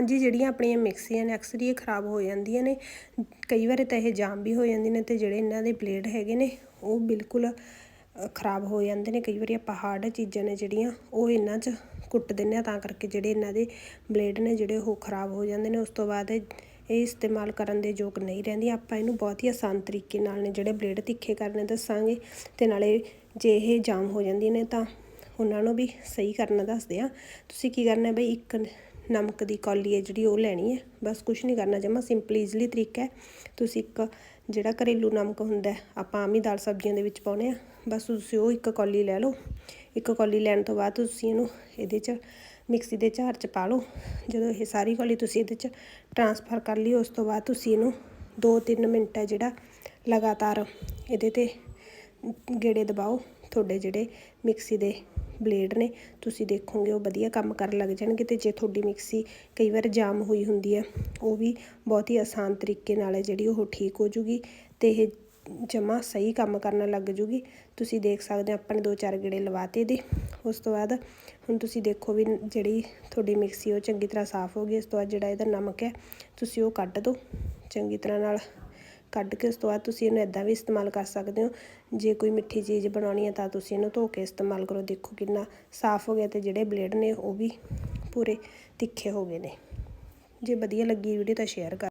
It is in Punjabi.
ਹਾਂਜੀ, ਜਿਹੜੀਆਂ ਆਪਣੀਆਂ ਮਿਕਸੀਆਂ ਨੇ, ਅਕਸਰ ਹੀ ਇਹ ਖਰਾਬ ਹੋ ਜਾਂਦੀਆਂ ਨੇ। ਕਈ ਵਾਰ ਤਾਂ ਇਹ ਜਾਮ ਵੀ ਹੋ ਜਾਂਦੀਆਂ ਨੇ ਤੇ ਜਿਹੜੇ ਇਹਨਾਂ ਦੇ ਬਲੇਡ ਹੈਗੇ ਨੇ, ਉਹ ਬਿਲਕੁਲ ਖਰਾਬ ਹੋ ਜਾਂਦੇ ਨੇ। ਕਈ ਵਾਰੀ ਆਪਾਂ ਹਾਰਡ ਚੀਜ਼ਾਂ ਨੇ ਜਿਹੜੀਆਂ, ਉਹ ਇਹਨਾਂ 'ਚ ਕੁੱਟ ਦਿੰਦੇ ਆ ਤਾਂ ਕਰਕੇ ਜਿਹੜੇ ਇਹਨਾਂ ਦੇ ਬਲੇਡ ਨੇ, ਜਿਹੜੇ ਉਹ ਖਰਾਬ ਹੋ ਜਾਂਦੇ ਨੇ। ਉਸ ਤੋਂ ਬਾਅਦ ਇਹ ਇਸਤੇਮਾਲ ਕਰਨ ਦੇ ਯੋਗ ਨਹੀਂ ਰਹਿੰਦੀ। ਆਪਾਂ ਇਹਨੂੰ ਬਹੁਤ ਹੀ ਆਸਾਨ ਤਰੀਕੇ ਨਾਲ ਨੇ, ਜਿਹੜੇ ਬਲੇਡ ਤਿੱਖੇ ਕਰਨੇ ਦੱਸਾਂਗੇ ਤੇ ਨਾਲੇ ਜੇ ਇਹ ਜਾਮ ਹੋ ਜਾਂਦੀਆਂ ਨੇ ਤਾਂ ਉਹਨਾਂ ਨੂੰ ਵੀ ਸਹੀ ਕਰਨਾ ਦੱਸਦੇ ਆ ਤੁਸੀਂ ਕੀ ਕਰਨਾ ਬਈ, ਇੱਕ ਨਮਕ ਦੀ ਕੌਲੀ ਹੈ ਜਿਹੜੀ ਉਹ ਲੈਣੀ ਹੈ। ਬਸ ਕੁਝ ਨਹੀਂ ਕਰਨਾ ਜਮਾ ਸਿੰਪਲ ਈਜ਼ਲੀ ਤਰੀਕਾ ਹੈ। ਤੁਸੀਂ ਇੱਕ ਜਿਹੜਾ ਘਰੇਲੂ ਨਮਕ ਹੁੰਦਾ ਆਪਾਂ ਆਮ ਹੀ ਦਾਲ ਸਬਜ਼ੀਆਂ ਦੇ ਵਿੱਚ ਪਾਉਨੇ ਆ ਬਸ ਤੁਸੀਂ ਉਹ ਇੱਕ ਕੌਲੀ ਲੈ ਲਓ। ਇੱਕ ਕੌਲੀ ਲੈਣ ਤੋਂ ਬਾਅਦ ਤੁਸੀਂ ਇਹਨੂੰ ਇਹਦੇ 'ਚ, ਮਿਕਸੀ ਦੇ ਝਾਰ 'ਚ ਪਾ ਲਓ। ਜਦੋਂ ਇਹ ਸਾਰੀ ਕੌਲੀ ਤੁਸੀਂ ਇਹਦੇ 'ਚ ਟਰਾਂਸਫਰ ਕਰ ਲਈ, ਉਸ ਤੋਂ ਬਾਅਦ ਤੁਸੀਂ ਇਹਨੂੰ 2-3 ਮਿੰਟ ਹੈ ਜਿਹੜਾ ਲਗਾਤਾਰ ਇਹਦੇ ਤੇ ਗੇੜੇ ਦਬਾਓ। ਤੁਹਾਡੇ ਜਿਹੜੇ ਮਿਕਸੀ ਦੇ ਬਲੇਡ ਨੇ, ਤੁਸੀਂ ਦੇਖੋਗੇ ਉਹ ਵਧੀਆ ਕੰਮ ਕਰਨ ਲੱਗ ਜਾਣਗੇ ਤੇ ਜੇ ਤੁਹਾਡੀ ਮਿਕਸੀ ਕਈ ਵਾਰ ਜਾਮ ਹੋਈ ਹੁੰਦੀ ਹੈ, ਉਹ ਵੀ ਬਹੁਤ ਹੀ ਆਸਾਨ ਤਰੀਕੇ ਨਾਲ ਹੈ ਜਿਹੜੀ ਉਹ ਠੀਕ ਹੋ ਜੂਗੀ ਤੇ ਇਹ ਜਮਾ ਸਹੀ ਕੰਮ ਕਰਨ ਲੱਗ ਜੂਗੀ। ਤੁਸੀਂ ਦੇਖ ਸਕਦੇ ਹੋ ਆਪਾਂ ਨੇ ਦੋ ਚਾਰ ਗੇੜੇ ਲਵਾਤੇ ਦੇ ਉਸ ਤੋਂ ਬਾਅਦ ਹੁਣ ਤੁਸੀਂ ਦੇਖੋ ਵੀ ਜਿਹੜੀ ਤੁਹਾਡੀ ਮਿਕਸੀ ਉਹ ਚੰਗੀ ਤਰ੍ਹਾਂ ਸਾਫ਼ ਹੋ ਗਈ, ਇਸ ਤੋਂ ਬਾਅਦ ਜਿਹੜਾ ਇਹਦਾ ਨਮਕ ਹੈ, ਤੁਸੀਂ ਉਹ ਕੱਢ ਦਿਓ ਚੰਗੀ ਤਰ੍ਹਾਂ ਨਾਲ ਕੱਢ ਕੇ ਉਸ ਤੋਂ ਬਾਅਦ ਤੁਸੀਂ ਇਹਨੂੰ ਇਦਾਂ ਵੀ ਇਸਤੇਮਾਲ ਕਰ ਸਕਦੇ ਹੋ। ਜੇ ਕੋਈ ਮਿੱਠੀ ਚੀਜ਼ ਬਣਾਉਣੀ ਹੈ ਤਾਂ ਤੁਸੀਂ ਇਹਨੂੰ ਧੋ ਕੇ ਇਸਤੇਮਾਲ ਕਰੋ। ਦੇਖੋ ਕਿੰਨਾ ਸਾਫ਼ ਹੋ ਗਿਆ ਤੇ ਜਿਹੜੇ ਬਲੇਡ ਨੇ ਉਹ ਵੀ ਪੂਰੇ ਤਿੱਖੇ ਹੋ ਗਏ ਨੇ। ਜੇ ਵਧੀਆ ਲੱਗੀ ਵੀਡੀਓ ਤਾਂ ਸ਼ੇਅਰ ਕਰ